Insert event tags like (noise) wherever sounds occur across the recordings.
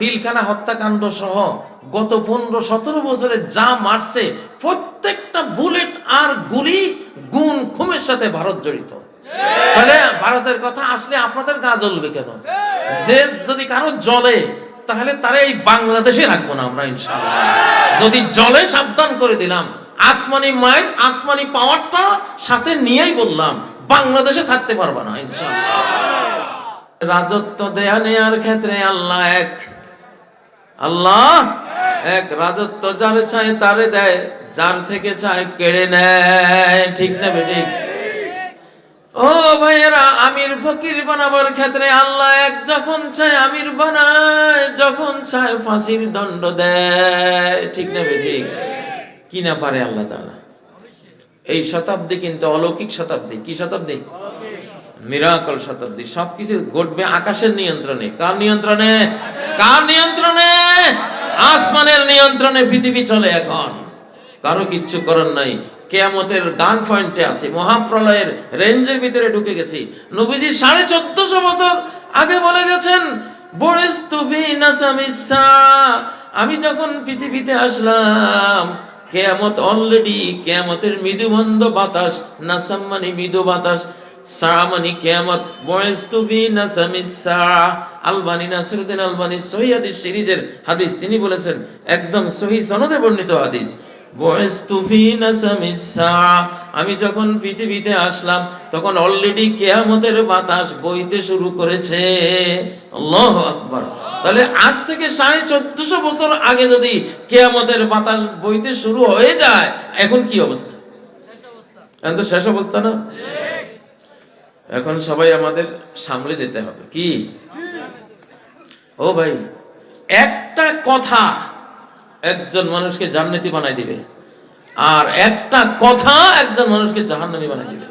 পিলখানা হত্যাকাণ্ড সহ গত পনেরো সতেরো বছরে যা মারছে, প্রত্যেকটা বুলেট আর গুলি গুণ খুমের সাথে ভারত জড়িত। তাহলে ভারতের কথা আসলে আপনাদের গা জ্বলবে কেন? যে যদি কারও জ্বলে, তাহলে তারা এই বাংলাদেশে রাখব না আমরা, ইনশাআল্লাহ। যদি জলে সাবধান করে দিলাম। আসমানি মায়ের আসমানি পাওয়ারটা সাথে নিয়েই বললাম, বাংলাদেশে থাকতে পারবা না, ইনশাআল্লাহ। রাজত্ব দেয়া নেয়ার ক্ষেত্রে আল্লাহ এক। আল্লাহ এক রাজত্ব যার চায় তারে দেয়, যার থেকে চায় কেড়ে নেয়। ঠিক না ঠিক ও ভাইয়েরা, আমির ফকির বানাবার ক্ষেত্রে আল্লাহ এক যখন চায় আমির বানায়, যখন চায় ফাঁসির দণ্ড দেয়। ঠিক না ঠিক কি না পারে আল্লাহ তাআলা? এই শতাব্দী কিন্তু অলৌকিক শতাব্দী। কি শতাব্দী? মিরাকল শতাব্দী। সবকিছু ঘটবে আকাশের নিয়ন্ত্রণে। কার নিয়ন্ত্রণে? কার নিয়ন্ত্রণে? আসমানের নিয়ন্ত্রণে পৃথিবী চলে এখন। কারও কিচ্ছু করার নাই। কেয়ামতের গান পয়েন্টে আছে। মহাপ্রলয়ের রেঞ্জের ভিতরে ঢুকে গেছি। নবীজি সাড়ে চোদ্দশো বছর আগে বলে গেছেন আমি যখন পৃথিবীতে আসলাম, কেয়ামত অলরেডি কেয়ামতের মৃদুমন্দ বাতাস নাসাম মানে মৃদু বাতাস সামানি কেয়ামত। বয়স্তুবি নাসামিসা আলবানি নাসিরুদ্দিন আলবানি সহি হাদিস সিরিজের হাদিস, তিনি বলেছেন, একদম সহি সনদে বর্ণিত হাদিস। বয়স্তুবি নাসামিসা আমি যখন পৃথিবীতে আসলাম, তখন অলরেডি কেয়ামতের বাতাস বইতে শুরু করেছে। আল্লাহ আকবার। তাহলে আজ থেকে সাড়ে চোদ্দশো বছর আগে যদি কেয়ামতের বাতাস বইতে শুরু হয়ে যায়, এখন কি অবস্থা? এখন তো শেষ অবস্থা না? এখন সবাই আমাদের সামলে যেতে হবে। কি? ও ভাই, একটা কথা একজন মানুষকে জান্নাতি বানাই দিবে আর একটা কথা একজন মানুষকে জাহান্নামী বানাই দিবে।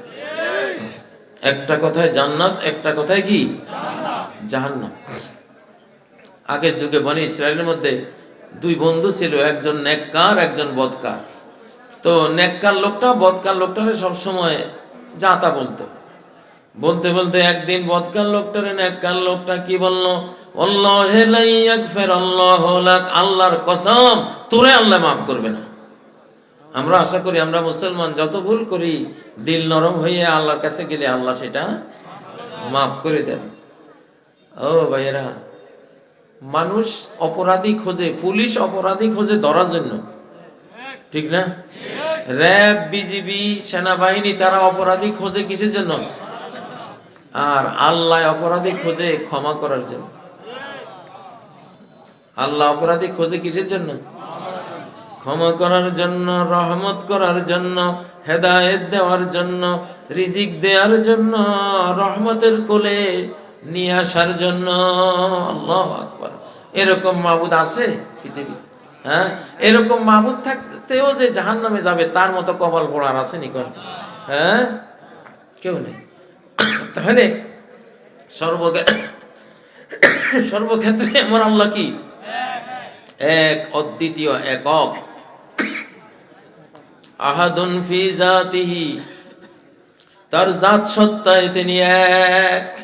একটা কথায় জান্নাত, একটা কথায় কি? জাহান্নাম। আগের যুগে বনি ইসরায়েলের মধ্যে দুই বন্ধু ছিল, একজন নেককার, একজন বদকার তো নেককার লোকটা বদকার লোকটারে সবসময় যাতা বলতো। বলতে বলতে একদিন বদকার লোকটারে লোকটা কি বলল? আল্লাহর কসম, তোরে আল্লাহ মাফ করবে না। আমরা আশা করি আমরা মুসলমান যত ভুল করি, দিল নরম হয়ে আল্লাহর কাছে গেলে আল্লাহ সেটা মাফ করে দেন। ও ভাইয়েরা, মানুষ অপরাধী খোঁজে, পুলিশ অপরাধী খোঁজে ধরার জন্য। ঠিক না? র্যাব, বিজিবি, সেনাবাহিনী, তারা অপরাধী খোঁজে কিসের জন্য? আর আল্লাহ অপরাধী খোঁজে ক্ষমা করার জন্য। আল্লাহ অপরাধী খোঁজে কিসের জন্য? ক্ষমা করার জন্য, রহমত করার জন্য, হেদায়েত দেওয়ার জন্য, রিজিক দেওয়ার জন্য, রহমতের কোলে নিয়ে আসার জন্য। আল্লাহ আকবার। এরকম মাবুদ আছে পৃথিবী? হ্যাঁ? এরকম মাবুদ থাকতেও যে জাহান নামে যাবে, তার মতো কপাল পড়ার আছে নিকন হ্যাঁ? কেউ নেই। তাহলে সর্ব সর্বক্ষেত্রে আমার আল্লাহ কি? এক, অদ্বিতীয়, একক। আহাদুন ফি জাতিহি। তার জাত সত্তায় তিনি এক।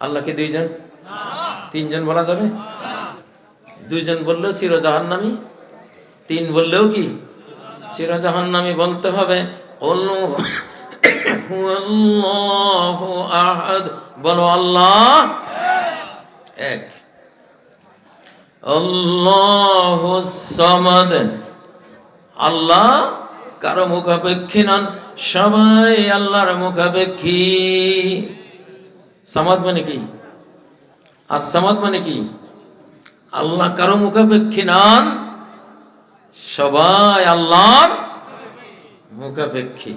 আল্লাহকে দুইজন? তিনজন বলা যাবে? দুইজন বললেও চির জাহান্নামি তিন বললেও কি? চির জাহান্নামি বলতে হবে। হুয়াল্লাহু আহাদ। বলো আল্লাহ। এক। সামাদ। আল্লাহ কারও মুখাপেক্ষী নন, সবাই আল্লাহর মুখাপেক্ষী। সামাদ মানে কি? আর সামাদ মানে কি? আল্লাহ কারও মুখাপেক্ষী নন, সবাই আল্লাহর মুখাপেক্ষী।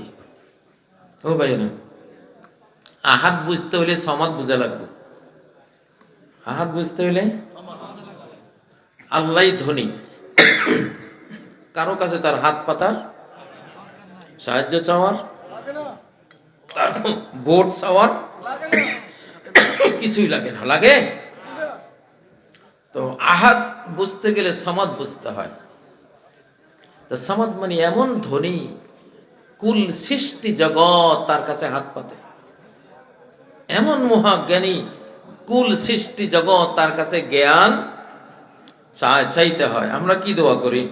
ও ভাই আহাত বুঝতে হলে সমাদ বুঝা লাগবে। আহাত বুঝতে হলে আল্লাহ ধনী। কারও কাছে তার হাত পাতার সাহায্য চাওয়ার, তার ভোট চাওয়ার কিছুই লাগে না। লাগে? তো আহাত বুঝতে গেলে সমাদ বুঝতে হয়। তো সমাদ মানে এমন ধনী কুল সৃষ্টি জগৎ তার কাছে হাত পাতে। এমন মহাজ্ঞানী কুল সৃষ্টি জগৎ তার কাছে জ্ঞান চাইতে হয়। আমরা কি দোয়া করি?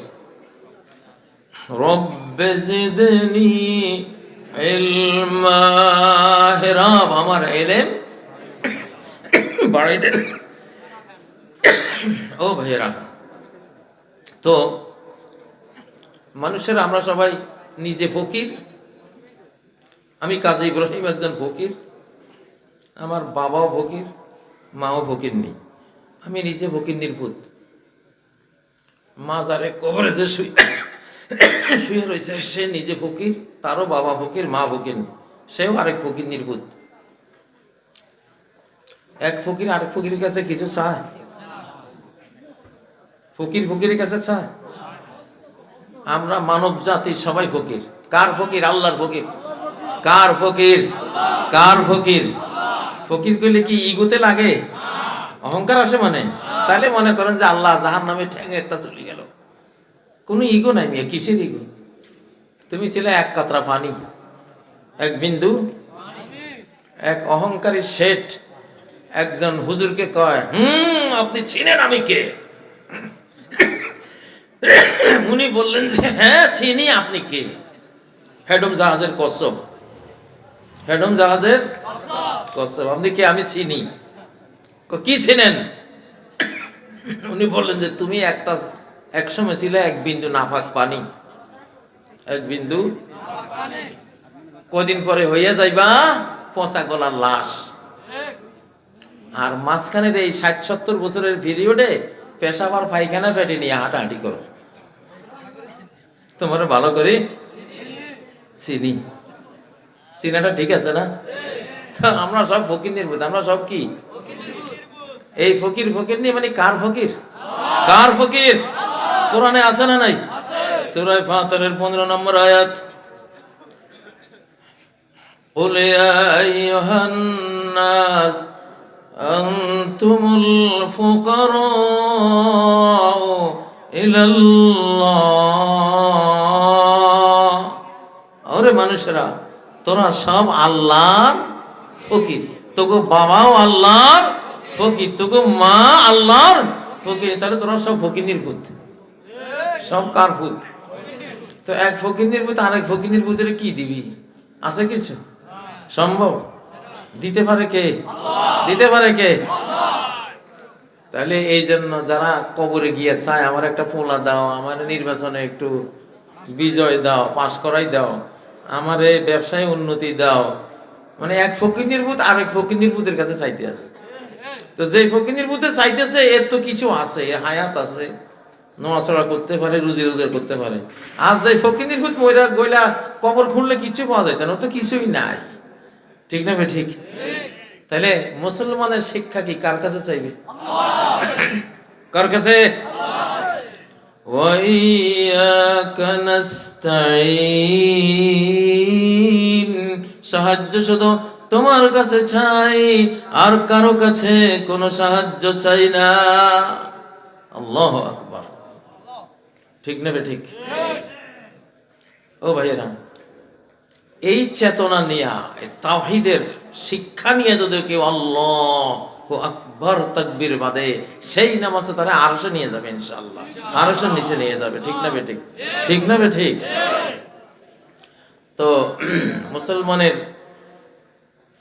আমার এলেম বাড়াই দেন। ও ভাইয়েরা, তো মানুষের, আমরা সবাই নিজে ফকির। আমি কাজী ইব্রাহিম একজন ফকির। আমার বাবাও ফকির, মাও ফকির নেই। আমি নিজে ফকির নির্ভূত মা যারে কবরে যে শুই শুয়ে রয়েছে, সে নিজে ফকির, তারও বাবা ফকির, মা ফকির সেও আরেক ফকির নির্ভূত এক ফকির আরেক ফকিরের কাছে কিছু চায়? ফকির ফকিরের কাছে চায়? আমরা মানব জাতি সবাই ফকির। কার ফকির? আল্লাহর ফকির। কার ফকির? কার ফকির? ফকির কইলে কি ইগোতে লাগে? অহংকার আসে মানে? তাহলে মনে করেন যে আল্লাহ যাহার নামে ঠ্যাং একটা চলে গেল। কোনো ইগো নাই মিয়া, কিসের ইগো? তুমি ছিলে এক কাতরা পানি, এক বিন্দু, এক অহংকারী শেঠ। একজন হুজুরকে কয়, হুম, আপনি চিনেন আমি কে? (coughs) উনি বললেন যে হ্যাঁ চিনি আপনি কে? হেডম জাহাজের কসব। হেডম জাহাজের কসব। আপনি কে? আমি চিনি। কি চিনেন? (coughs) উনি বললেন যে, তুমি একটা একসময় ছিলে এক বিন্দু নাফাক পানি। এক বিন্দু কদিন পরে হইয়া যাইবা পচা গলার লাশ। আর মাঝখানের এই ষাট সত্তর বছরের পিরিয়ডে পেশাব আর পায়খানা ফেটে নিয়ে হাঁটাহাঁটি করো তোমার ভালো করে চিনি চিনাটা ঠিক আছে না তা আমরা সব ফকির নির্ভূত আমরা সব কি এই ফকির ফকির নিয়ে মানে কার ফকির কার ফকির কোরআনে আছে না নাই সুরায় ফাতরের পনেরো নম্বর আয়াত قل يا أيها الناس أنتم الفقراء إلى الله ওরে মানুষেরা তোরা সব আল্লাহর ফকির তোকে বাবাও আল্লাহর ফকির তোকে মা আল্লাহর ফকির তাহলে তোরা সব ফকির পুত সব কার পুত তো এক ফকির পুত আরেক ফকির পুতের কি দিবি আছে কিছু সম্ভব দিতে পারে কে দিতে পারে কে? তাহলে এই জন্য যারা কবরে গিয়ে চায়, আমার একটা পোলা দাও, আমার নির্বাচনে একটু বিজয় দাও, পাশ করাই দাও, আমার এই ব্যবসায় উন্নতি দাও। মানে এক ফকির নির্ভূত আরেক ফকির নির্ভূতের কাছে চাইতে আছে। তো যে ফকির নির্ভূতে চাইতেছে, এর তো কিছু আছে হায়াত আছে। নড়াচড়া করতে পারে, রুজি রোজগার করতে পারে। আর যে ফকির নির্ভূত ময়রা গইলা কবর খুললে কিছু পাওয়া যায় না তো কিছুই নাই। ঠিক না ভাই, ঠিক? তাহলে মুসলমানের শিক্ষা কি কার কাছে চাইবে? কার কাছে? সাহায্য শুধু তোমার কাছে চাই, আর কারও কাছে কোন সাহায্য চাই না। আল্লাহ আকবার। ঠিক নেবে ঠিক? ও ভাইয়েরা এই চেতনা নিয়া, এই তাওহীদের শিক্ষা নিয়ে যদি কেউ আল্লাহ আকবর বাদে, সেই নামাজে তারা আরশে নিয়ে যাবে ইনশাআল্লাহ। আরশের নিচে নিয়ে যাবে, ঠিক না বে ঠিক না বে ঠিক তো (clears throat) মুসলমানের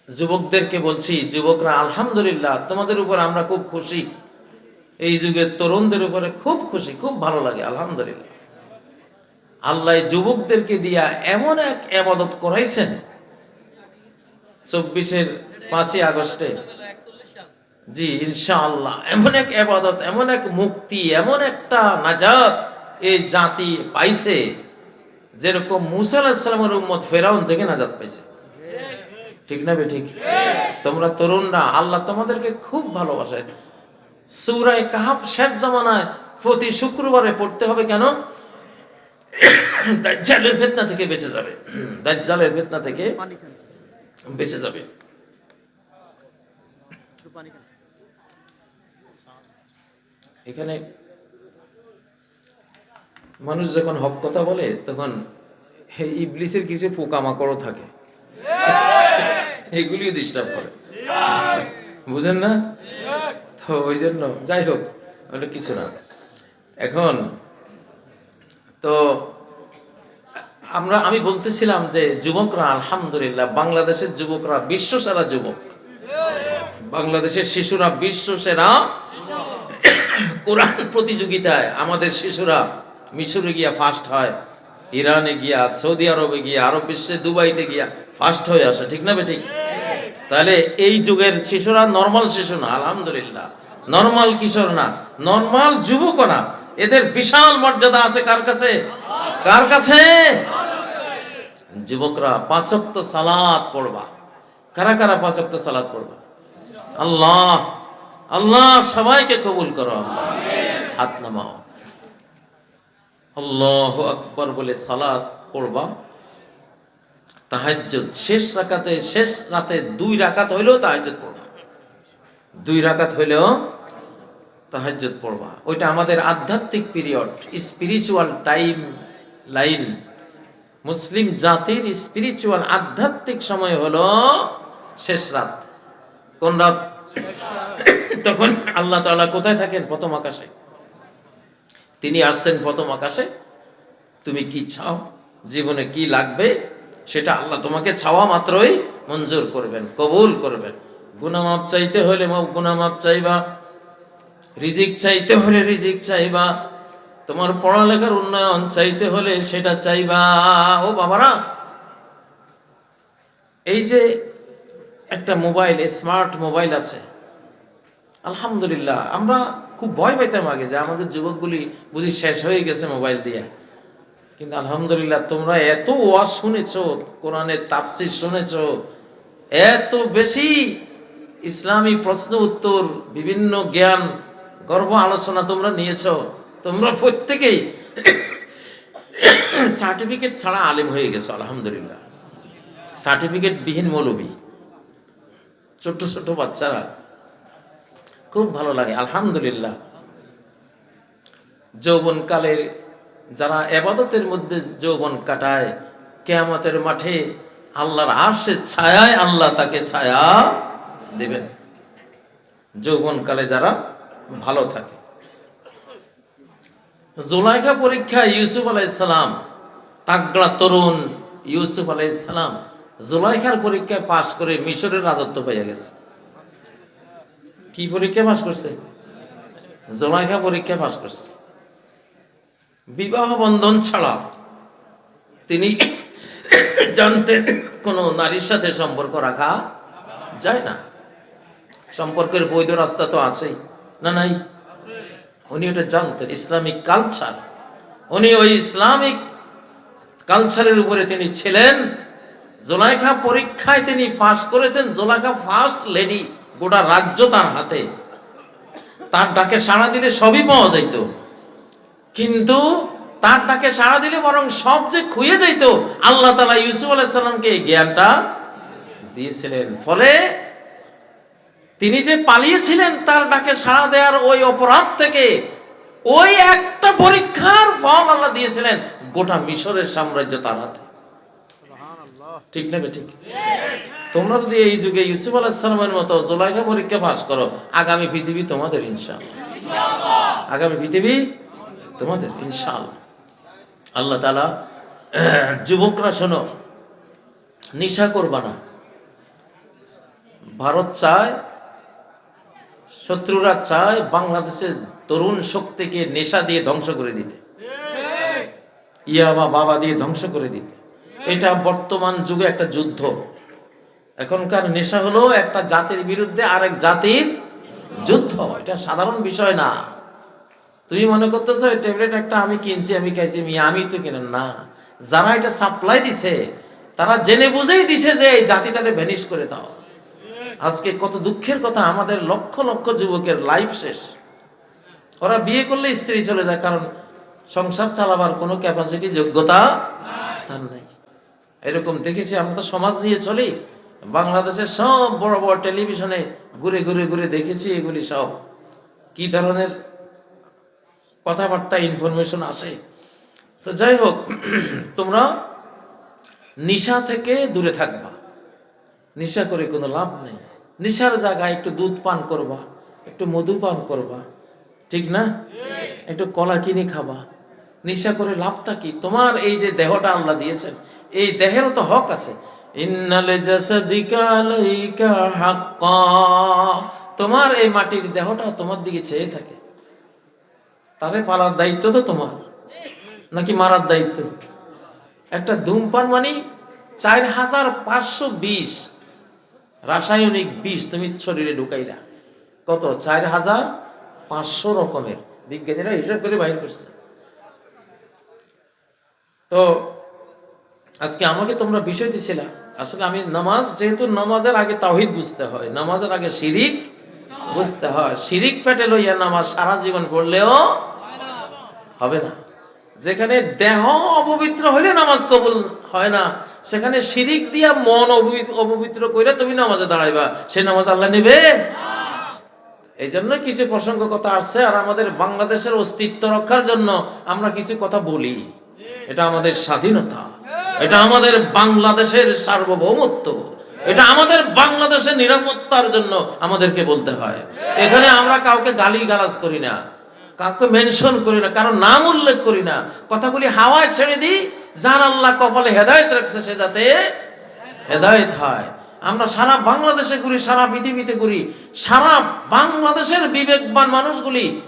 যুবকদেরকে বলছি, যুবকরা, আলহামদুলিল্লাহ, তোমাদের উপর আমরা খুব খুশি। এই যুগের তরুণদের উপরে খুব খুশি, খুব ভালো লাগে, আলহামদুলিল্লাহ। আল্লাহ যুবকদেরকে দিয়া এমন এক আবাদত করাইছেন। চব্বিশের পাঁচই আগস্টে। জি, ইনশাআল্লাহ। এমন এক আবাদত এমন এক মুক্তি, এমন একটা নাজাত এই জাতি পাইছে যেরকম মুসা উম্মত ফেরাউন থেকে নাজাত পাইছে। ঠিক না বে ঠিক? তোমরা তরুণরা, আল্লাহ তোমাদেরকে খুব ভালোবাসে। সূরায়ে কাহাব শেষ জমানায় প্রতি শুক্রবারে পড়তে হবে কেন? দাজ্জালের ফিতনা থেকে বেঁচে যাবে। দাজ্জালের ফিতনা থেকে বেঁচে যাবে। এখানে মানুষ যখন হক কথা বলে তখন ইবলিসের কিছু পোকামাকড়ও থাকে। এগুলিও ডিস্টার্ব করে। বুঝেন না? তো ওই জন্য যাই হোক ওটা কিছু না। এখন তো, আমরা, আমি বলতেছিলাম যে যুবকরা, আলহামদুলিল্লাহ, বাংলাদেশের যুবকরা বিশ্ব সেরা যুবক। বাংলাদেশের শিশুরা বিশ্ব সেরা। কোরআন প্রতিযোগিতায় আমাদের শিশুরা মিশরে গিয়া ফার্স্ট হয়, ইরানে গিয়া, সৌদি আরবে গিয়া, আরব বিশ্বে দুবাইতে গিয়া ফার্স্ট হয়ে আসে, ঠিক না বে ঠিক? তাহলে এই যুগের শিশুরা নর্মাল শিশু না, আলহামদুলিল্লাহ। নর্মাল কিশোর না নর্মাল যুবক না। এদের বিশাল মর্যাদা আছে কার কাছে? কার কাছে? যুবকরা পাঁচক্ত সালাত পড়বা। কারা কারা পাঁচক্ত সালাত পড়বা? আল্লাহ আল্লাহ সবাইকে কবুল করো হাত নামাও। আল্লাহ আকবর বলে সালাত পড়বা। তাহাজ্জুদ শেষ রাকাতে, শেষ রাতে দুই রাকাত হইলেও তাহাজ্জুদ পড়বা। দুই রাকাত হইলেও তাহাজ্জুদ পড়বা। ওইটা আমাদের আধ্যাত্মিক পিরিয়ড স্পিরিচুয়াল টাইম লাইন মুসলিম জাতির স্পিরিচুয়াল আধ্যাত্মিক সময় হলো শেষ রাত। কোন রাত? তখন আল্লাহ তাআলা কোথায় থাকেন? প্রথম আকাশে। তিনি আসছেন প্রথম আকাশে। তুমি কি চাও? জীবনে কি লাগবে? সেটা আল্লাহ তোমাকে চাওয়া মাত্রই মঞ্জুর করবেন, কবুল করবেন। গুনামাপ চাইতে হলে গুনামাপ চাইবা। রিজিক চাইতে হলে রিজিক চাইবা। তোমার পড়ালেখার উন্নয়ন চাইতে হলে সেটা চাইবা। ও বাবারা, এই যে একটা মোবাইল, স্মার্ট মোবাইল আছে, আলহামদুলিল্লাহ, আমরা খুব ভয় পাইতাম আগে যে আমাদের যুবকগুলি বুঝি শেষ হয়ে গেছে মোবাইল দিয়ে। কিন্তু আলহামদুলিল্লাহ, তোমরা এত ওয়াজ শুনেছ, কোরআনের তাফসির শুনেছ, এত বেশি ইসলামী প্রশ্ন উত্তর, বিভিন্ন জ্ঞান গর্ব আলোচনা তোমরা নিয়েছো। তোমরা প্রত্যেকেই সার্টিফিকেট ছাড়া আলেম হয়ে গেছো, আলহামদুলিল্লাহ। সার্টিফিকেট বিহীন মৌলবী। ছোট্ট ছোট বাচ্চারা। খুব ভালো লাগে, আলহামদুলিল্লাহ। যৌবনকালের যারা এবাদতের মধ্যে যৌবন কাটায়, কেয়ামতের মাঠে আল্লাহর আশের ছায়ায় আল্লাহ তাকে ছায়া দেবেন। যৌবনকালে যারা ভালো থাকে। জোলাইখা পরীক্ষা ইউসুফ আলাইসালাম তাগড়া তরুণ ইউসুফ আলাইসালাম জোলাইখার পরীক্ষায় পাশ করে মিশরের রাজত্ব পেয়ে গেছে। কি পরীক্ষা পাশ করছে? জোলাইখা পরীক্ষা পাশ করছে। বিবাহ বন্ধন ছাড়া তিনি জানতেন কোনো নারীর সাথে সম্পর্ক রাখা যায় না। সম্পর্কের বৈধ রাস্তা তো আছেই। না, নাই। উনি ওটা জানতেন ইসলামিক কালচার উনি ওই ইসলামিক কালচারের উপরে তিনি ছিলেন। জোলাইখা পরীক্ষায় তিনি পাশ করেছেন। জোলাইখা ফার্স্ট লেডি গোটা রাজ্য তার হাতে। তার ডাকে সাড়া দিলে সবই পাওয়া যাইত। কিন্তু তার ডাকে সাড়া দিলে বরং সব যে খুঁয়ে যাইত, আল্লাহ তালা ইউসুফ আলাইসাল্লামকে এই জ্ঞানটা দিয়েছিলেন। ফলে তিনি যে পালিয়েছিলেন তার ডাকে সাড়া দেওয়ার ওই অপরাধ থেকে ওই একটা পরীক্ষার ফল আল্লাহ দিয়েছিলেন গোটা মিশরের সাম্রাজ্য তার হাতে। ঠিক না বে ঠিক তোমরা যদি এই যুগে ইউসুফ আলাহিসাল্লামের মতো জোলাইখা পরীক্ষা পাস করো আগামী পৃথিবী তোমাদের ইনশাল আগামী পৃথিবী তোমাদের ইনশাল আল্লাহ তালা (clears throat) যুবকরা শোনো নিশা করবা না। ভারত চায় শত্রুরা চায় বাংলাদেশের তরুণ শক্তিকে নেশা দিয়ে ধ্বংস করে দিতে। ইয়াবা বাবা দিয়ে ধ্বংস করে দিতে। এটা বর্তমান যুগে একটা যুদ্ধ। এখনকার নেশা হলো একটা জাতির বিরুদ্ধে আরেক জাতির যুদ্ধ। এটা সাধারণ বিষয় না। তুমি মনে করতেছো, এই ট্যাবলেট একটা আমি কিনছি, আমি খাইছি মি আমি তো কিনেন না। যারা এটা সাপ্লাই দিছে, তারা জেনে বুঝেই দিছে যে এই জাতিটাকে ভ্যানিশ করে দাও আজকে কত দুঃখের কথা, আমাদের লক্ষ লক্ষ যুবকের লাইফ শেষ। ওরা বিয়ে করলে স্ত্রী চলে যায়, কারণ সংসার চালাবার কোনো ক্যাপাসিটি যোগ্যতা তার নাই। এরকম দেখেছি, আমরা তো সমাজ নিয়ে চলি। বাংলাদেশের সব বড় বড় টেলিভিশনে ঘুরে ঘুরে ঘুরে দেখেছি এগুলি সব। কি ধরনের কথাবার্তা ইনফরমেশন আসে। তো যাই হোক, (clears throat) তোমরা নিশা থেকে দূরে থাকবা। নিশা করে কোনো লাভ নেই। নিশার জায়গায় একটু দুধ পান করবা, একটু মধু পান করবা, ঠিক না? একটু কলা কিনে খাবা। নিশা করে লাভটা কি? তোমার এই যে দেহটা আল্লাহ দিয়েছেন, এই দেহেরও তো হক আছে। তোমার এই মাটির দেহটা তোমার দিকে চেয়ে থাকে। তারে পালার দায়িত্ব তো তোমার, নাকি মারার দায়িত্ব? একটা ধূমপান মানে চার হাজার পাঁচশো বিশ রাসায়নিক বিষ তুমি শরীরে ঢুকাইলা। কত? চার হাজার পাঁচশো রকমের। বিজ্ঞানীরা হিসাব করে বাইর করছে। তো আজকে আমাকে তোমরা বিষয় দিছিলা, আসলে আমি নামাজ যেহেতু নামাজের আগে তাওহিদ বুঝতে হয়, নামাজের আগে শিরিক বুঝতে হয়। শিরিক পেটে লইয়া নামাজ সারা জীবন পড়লেও হবে না। যেখানে দেহ অপবিত্র হইলে নামাজ কবুল হয় না সেখানে শিরিক দিয়া মন অপবিত্র কইরা তুমি নামাজে দাঁড়াইবা। সেই নামাজ আল্লাহ নেবে? এই জন্য কিছু প্রসঙ্গ কথা আসছে আর আমাদের বাংলাদেশের অস্তিত্ব রক্ষার জন্য আমরা কিছু কথা বলি। এটা আমাদের স্বাধীনতা। এটা আমাদের বাংলাদেশের সার্বভৌমত্ব। এটা আমাদের বাংলাদেশের নিরাপত্তার জন্য আমাদেরকে বলতে হয়। এখানে আমরা কাউকে গালি গালাজ করি না, কাউকে মেনশন করি না কারণ নাম উল্লেখ করি না। কথাগুলি হাওয়ায় ছেড়ে দিই যার আল্লাহ কপালে হেদায়েত রাখছে, সে যাতে হেদায়েত হয়। আমরা সারা বাংলাদেশে ঘুরি, সারা পৃথিবীতে ঘুরি। সারা বাংলাদেশের বিবেকবান মানুষগুলি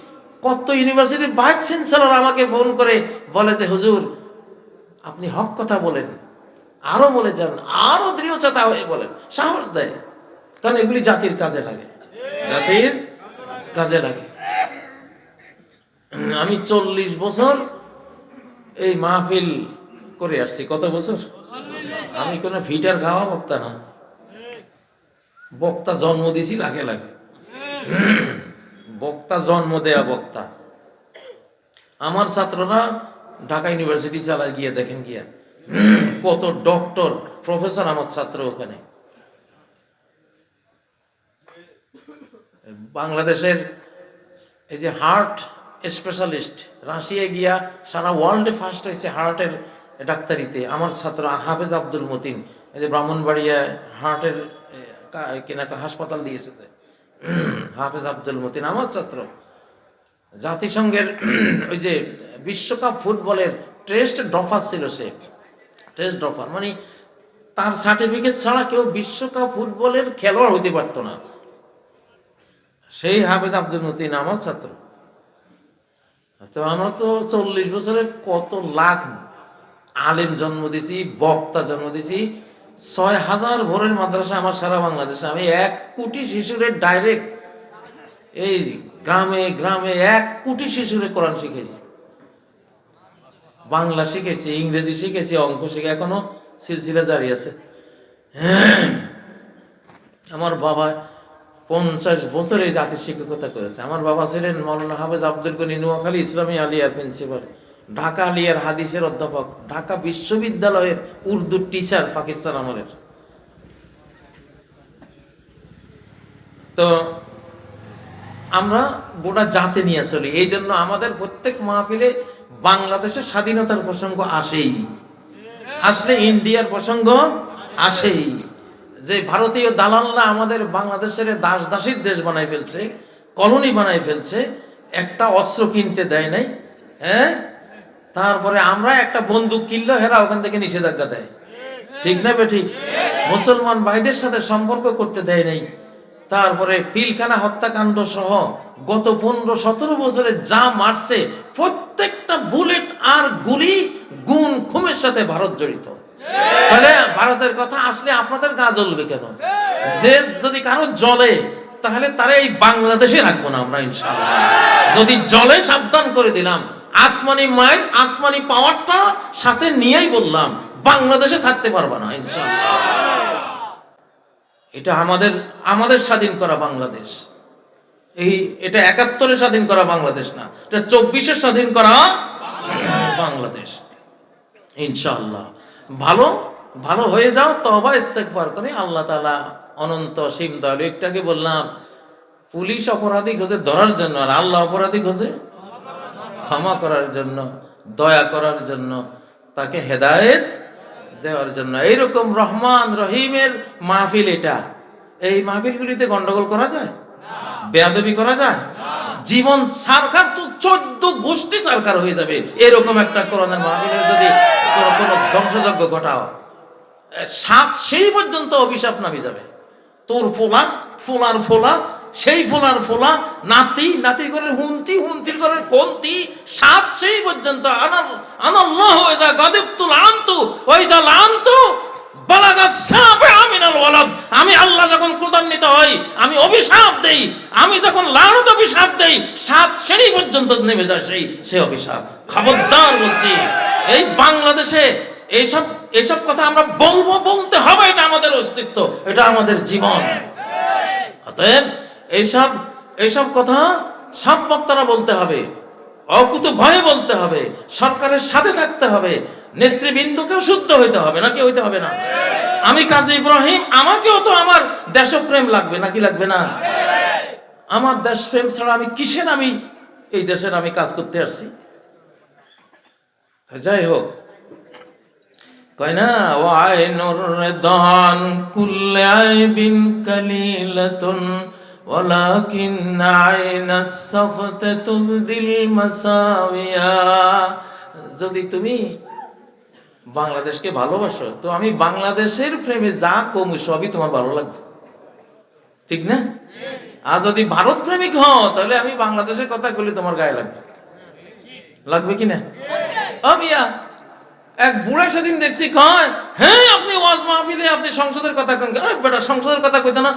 কত ইউনিভার্সিটির ভাইস চ্যান্সেলর আমাকে ফোন করে বলে যে, হুজুর, আপনি হক কথা বলেন। আরও বলে যান, আরও দৃঢ়চেতা হয়ে বলেন, সাহস দেয়। কারণ এগুলি জাতির কাজে লাগে। জাতির কাজে লাগে। আমি চল্লিশ বছর এই মাহফিল করে আসছি, কত বছর? আমি কোনো ফিটার খাওয়া বক্তা না। বক্তা জন্ম দিছি লাগে লাগে। বক্তা জন্ম দেয়া বক্তা। আমার ছাত্ররা ঢাকা ইউনিভার্সিটি চালায় গিয়ে দেখেন গিয়া, কত ডক্টর, প্রফেসর আমার ছাত্র ওখানে। বাংলাদেশের এই যে হার্ট স্পেশালিস্ট রাশিয়া গিয়া সারা ওয়ার্ল্ডে ফার্স্ট হয়েছে হার্টের ডাক্তারিতে। আমার ছাত্র হাফেজ আব্দুল মতিন, এই যে ব্রাহ্মণবাড়িয়া হার্টের কিনা হাসপাতাল দিয়েছে যে। হাফেজ আব্দুল মতিন, আমার ছাত্র। জাতিসংঘের (clears throat) ওই যে বিশ্বকাপ ফুটবলের টেস্ট ড্রপার ছিল সে। টেস্ট ড্রপার মানে তার সার্টিফিকেট ছাড়া কেউ বিশ্বকাপ ফুটবলের খেলোয়াড় হতে পারতো না। সেই হাফেজ আব্দুল মতিন আমার ছাত্র। তো আমরা তো চল্লিশ বছরে কত লাখ আলেম জন্ম দিছি, বক্তা জন্ম দিছি। ছয় হাজার ভোরের মাদ্রাসা আমার সারা বাংলাদেশে। আমি এক কোটি শিশুরের ডাইরেক্ট এই গ্রামে গ্রামে এক কোটি শিশুরে কোরআন শিখেছি বাংলা শিখেছি ইংরেজি শিখেছি অঙ্ক শিখে এখনও সিলসিলা জারি আছে। আমার বাবা পঞ্চাশ বছর এই জাতির শিক্ষকতা করেছে। আমার বাবা ছিলেন মৌলানা হাফেজ আব্দুল গনি নোয়াখালী ইসলামী আলিয়ার প্রিন্সিপাল। ঢাকা আলিয়ার হাদিসের অধ্যাপক, ঢাকা বিশ্ববিদ্যালয়ের উর্দু টিচার পাকিস্তান আমলের। তো আমরা গোটা জাতে নিয়ে চলি, এই জন্য আমাদের প্রত্যেক মাহফিলে বাংলাদেশের স্বাধীনতার প্রসঙ্গ আসেই। আসলে ইন্ডিয়ার প্রসঙ্গ আসেই। যে ভারতীয় দালালরা আমাদের বাংলাদেশের দাস দাসীর দেশ বানাই ফেলছে, কলোনি বানাই ফেলছে, একটা অস্ত্র কিনতে দেয় নাই হ্যাঁ? তারপরে আমরা একটা বন্দুক কিনলে, হেরা ওখান থেকে নিষেধাজ্ঞা দেয়। ঠিক না বে ঠিক মুসলমান ভাইদের সাথে সম্পর্ক করতে দেয় নাই। তারপরে পিলখানা হত্যাকাণ্ড সহ গত পনেরো সতেরো বছরে যা মারছে, প্রত্যেকটা বুলেট আর গুলি গুণ খুমের সাথে ভারত জড়িত। তাহলে ভারতের কথা আসলে আপনাদের গা জ্বলবে কেন? যে যদি কারও জলে তাহলে তারা এই বাংলাদেশে রাখব না আমরা ইনশাল্লাহ যদি জলে সাবধান করে দিলাম আসমানি মাইল, আসমানি পাওয়ারটা সাথে নিয়েই বললাম, বাংলাদেশে থাকতে পারবা না এটা আমাদের আমাদের স্বাধীন করা বাংলাদেশ। এই, এটা একাত্তরে স্বাধীন করা বাংলাদেশ না, এটা চব্বিশে স্বাধীন করা বাংলাদেশ। ইনশাল্লাহ ভালো ভালো হয়ে যাও তবা ইস্তেকবার করে আল্লাহ তালা অনন্ত সীম দয়ালু একটাকে বললাম, পুলিশ অপরাধী খোঁজে ধরার জন্য আর আল্লাহ অপরাধী খোঁজে ক্ষমা করার জন্য, দয়া করার জন্য, তাকে হেদায়েত দেওয়ার জন্য। এইরকম রহমান রহিমের মাহফিল এটা। এই মাহফিলগুলিতে গন্ডগোল করা যায়? বেয়াদবি করা যায়? জীবন সরকার তো চোদ্দ গোষ্ঠী সারকার হয়ে যাবে। এরকম একটা কোরআনের মাহফিলের যদি কোনো ধ্বংসযজ্ঞ ঘটাও সাত সেই পর্যন্ত অভিশাপ নামে যাবে। তোর ফোলা ফোলার ফোলা সেই ফোলার ফোলা, নাতি নাতি করে হুন্তি হুন্তির করে কন্তি, সাত সেই পর্যন্ত আনার আনাল্লাহ ওই যা লানতু আমিনাল ওয়ালাদ। আমি আল্লাহ যখন ক্রোধান্বিত হই, আমি অভিশাপ দেই, আমি যখন লানত অভিশাপ দেই, সাত শ্রেণি পর্যন্ত নেমে যায় সেই সেই অভিশাপ। খবরদার বলছি, এই বাংলাদেশে এইসব এইসব কথা আমরা বলব বলতে হবে, এটা আমাদের অস্তিত্ব, এটা আমাদের জীবন। অতএব এইসব এইসব কথা সব বক্তারা বলতে হবে। অকুত ভয়ে বলতে হবে। সরকারের সাথে থাকতে হবে। নেতৃবৃন্দকেও শুদ্ধ হইতে হবে, নাকি হইতে হবে না? আমি কাজী ইব্রাহিম, আমাকেও তো আমার দেশপ্রেম লাগবে, নাকি লাগবে না? আমার দেশপ্রেম ছাড়া আমি কিসের আমি এই দেশের আমি কাজ করতে আসছি? যাই হোক। কয় না, ওয়াইনুর দান কুল্লে আইবিন কালিলাতুন ولكن عين السخط تبدي المساويا যদি তুমি বাংলাদেশকে ভালোবাসো তো আমি বাংলাদেশের প্রেমে যা কমু সবই তোমার ভালো লাগবে ঠিক না আর যদি ভারত প্রেমিক হও তাহলে আমি বাংলাদেশের কথা বলি তোমার গায়ে লাগবে লাগবে কি না ও মিয়া এক বুড়া সেদিন দেখছি কয় হ্যাঁ আপনি ওয়াজ মাহফিলে আপনি সংসদের কথা কেন আরে বেটা সংসদের কথা কইতে না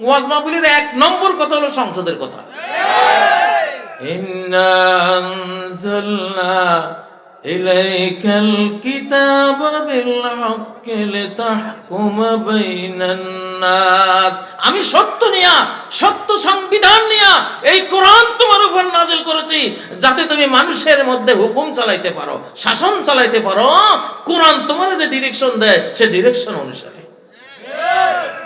ওয়াজ মাহফিলের এক নম্বর কথা হলো সংসদের কথা। ইন্না কিতাবা বিল হাক্কি লিতাহকুমা বাইনান নাস আমি সত্য নিয়া সত্য সংবিধান নিয়া এই কোরআন তোমার উপর নাজিল করেছি যাতে তুমি মানুষের মধ্যে হুকুম চালাইতে পারো শাসন চালাইতে পারো। কোরআন তোমার যে ডিরেকশন দেয় সে ডিরেকশন অনুসারে।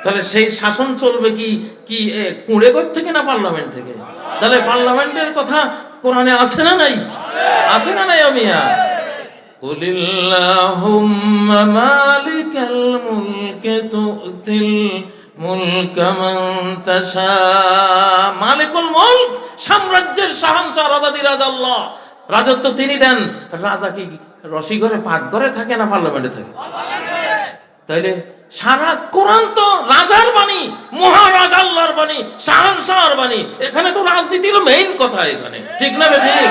তাহলে সেই শাসন চলবে কি কি এ, কুঁড়েঘর থেকে না পার্লামেন্ট থেকে? তাহলে পার্লামেন্টের কথা কোরআনে আছে না নাই? আছে না নাই অমিয়া? قل اللهم مالك الملك تؤتي الملك من تشاء মালিকুল মুলক সাম্রাজ্যের শাহানশাহ রাজাদিরাজ আল্লাহ রাজত্ব তিনি দেন রাজা কি রসিঘরে পাকঘরে থাকে না পার্লামেন্টে থাকে তাইলে সারা কোরআন তো রাজার বাণী মহারাজ আল্লাহর বাণী শাহানশাহর বাণী এখানে তো রাজনীতি হলো মেইন কথা এখানে ঠিক না বে ঠিক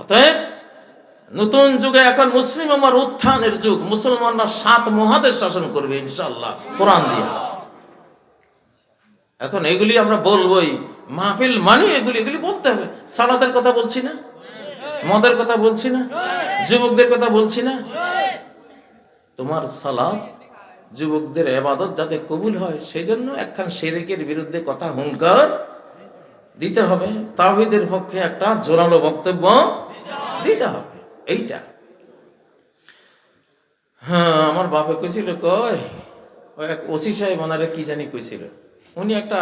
অতএব নতুন যুগে এখন মুসলিম আমার উত্থানের যুগ, মুসলমানরা সাত মহাদেশ শাসন করবে ইনশাল্লাহ কোরআন দিয়ে। এখন এগুলি আমরা বলবোই, মাহফিল মানি এগুলি এগুলি বলতে হবে। সালাতের কথা বলছি না? মদের কথা বলছি না? যুবকদের কথা বলছি না? তোমার সালাত যুবকদের এবাদত যাতে কবুল হয়, সেই জন্য একখান শেরেকের বিরুদ্ধে কথা হুঙ্কার। দিতে হবে। তাহিদের পক্ষে একটা জোরালো বক্তব্য দিতে হবে। এইটা। হ্যাঁ আমার বাপে কইছিল কয় এক ওসি সাহেব ওনারে কি জানি কইছিল। উনি একটা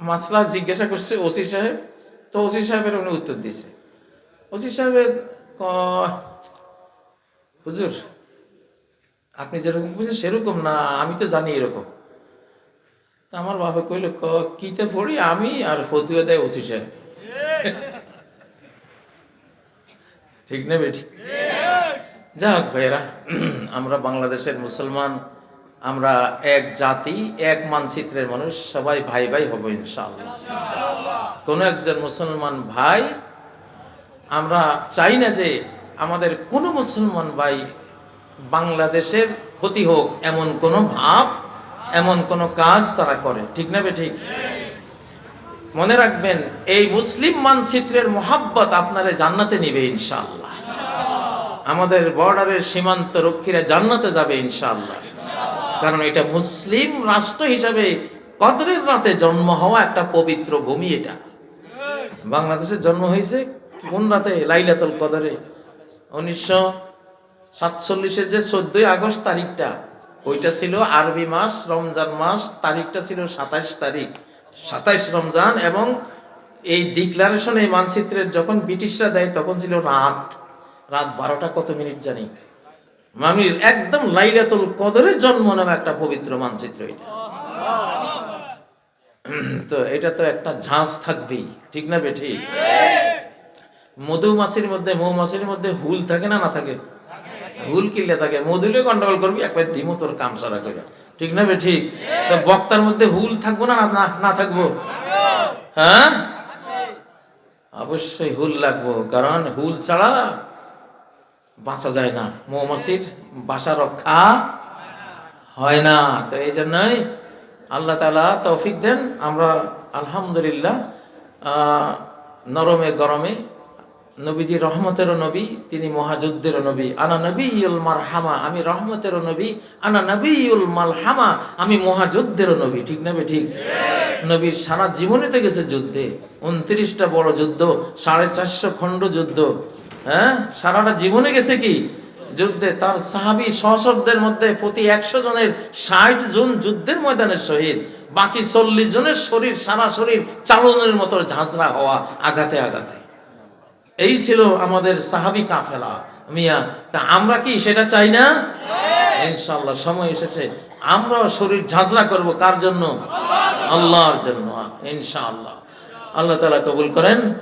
মাসলা জিজ্ঞাসা করছে ওসি সাহেব। তো ওসি সাহেবের উনি উত্তর দিছে। ওসি সাহেবের হুজুর, আপনি যেরকম বুঝছেন সেরকম না, আমি তো জানি এরকম। তা আমার বাবা কইল কিতে পড়ি? আমি আর ফতুয়া দেয় ওসি সাহেব। ঠিক না বেটি? যাক ভাইরা আমরা বাংলাদেশের মুসলমান, আমরা এক জাতি, এক মানচিত্রের মানুষ, সবাই ভাই ভাই হব ইনশাআল্লাহ। কোন একজন মুসলমান ভাই, আমরা চাই না যে আমাদের কোনো মুসলমান ভাই বাংলাদেশের ক্ষতি হোক, এমন কোনো ভাব এমন কোনো কাজ তারা করে। ঠিক না ঠিক? মনে রাখবেন, এই মুসলিম মানচিত্রের মোহাব্বত আপনারে জান্নাতে নিবে ইনশাআল্লাহ। আমাদের বর্ডারের সীমান্ত রক্ষীরা জান্নাতে যাবে ইনশাআল্লাহ। কারণ এটা মুসলিম রাষ্ট্র হিসাবে কদরের রাতে জন্ম হওয়া একটা পবিত্র ভূমি এটা। বাংলাদেশে জন্ম হয়েছে কোন রাতে? লাইলাতুল কদরে। উনিশশো সাতচল্লিশের যে চোদ্দই আগস্ট তারিখটা। ওইটা ছিল আরবি মাস, রমজান মাস, তারিখটা ছিল সাতাইশ তারিখ। সাতাইশ রমজান এবং এই ডিক্লারেশন এই মানচিত্রের যখন ব্রিটিশরা দেয়, তখন ছিল রাত। রাত বারোটা কত মিনিট জানি? মামির একদম লাইলাতুল কদরে জন্ম নামে একটা পবিত্র মানচিত্র এটা। তো এটা তো একটা ঝাঁজ থাকবেই, ঠিক না বেঠি? মধুমাছির মধ্যে, মৌমাছির মধ্যে হুল থাকে না না থাকে? হুল কিনলে থাকে মধুলে গন্ডগোল করবি একবার দিমু তোর কাম সারা করে। ঠিক না বে, ঠিক? তো বক্তার মধ্যে হুল থাকব না- না থাকব? হ্যাঁ? অবশ্যই হুল লাগবো, কারণ হুল ছাড়া বাঁচা যায় না। মৌমাছির বাসা রক্ষা হয় না। তো এই জন্যই আল্লাহ তালা তৌফিক দেন। আমরা আলহামদুলিল্লাহ নরমে গরমে নবীজি রহমতেরও নবী, তিনি মহাযুদ্ধেরও নবী। আনা নবীল মারহামা, আমি রহমতেরও নবী। আনা নবীল মালহামা, আমি মহাযুদ্ধেরও নবী। ঠিক না ঠিক? নবীর সারা জীবনেতে গেছে যুদ্ধে। উনত্রিশটা বড় যুদ্ধ, সাড়ে চারশো খণ্ড যুদ্ধ। হ্যাঁ? সারাটা জীবনে গেছে কি? যুদ্ধে তার সাহাবি সহসবদের মধ্যে প্রতি একশো জনের ষাট জন যুদ্ধের ময়দানের শহীদ। বাকি চল্লিশ জনের শরীর, সারা শরীর চালনের মতো ঝাঁঝরা হওয়া, আঘাতে আঘাতে। এই ছিল আমাদের সাহাবি কাফেলা। মিয়া, তা আমরা কি সেটা চাই না? ইনশাল্লাহ সময় এসেছে। আমরাও শরীর ঝাঁঝরা করব কার জন্য? আল্লাহর জন্য, ইনশাআল্লাহ। আল্লাহ তালা কবুল করেন।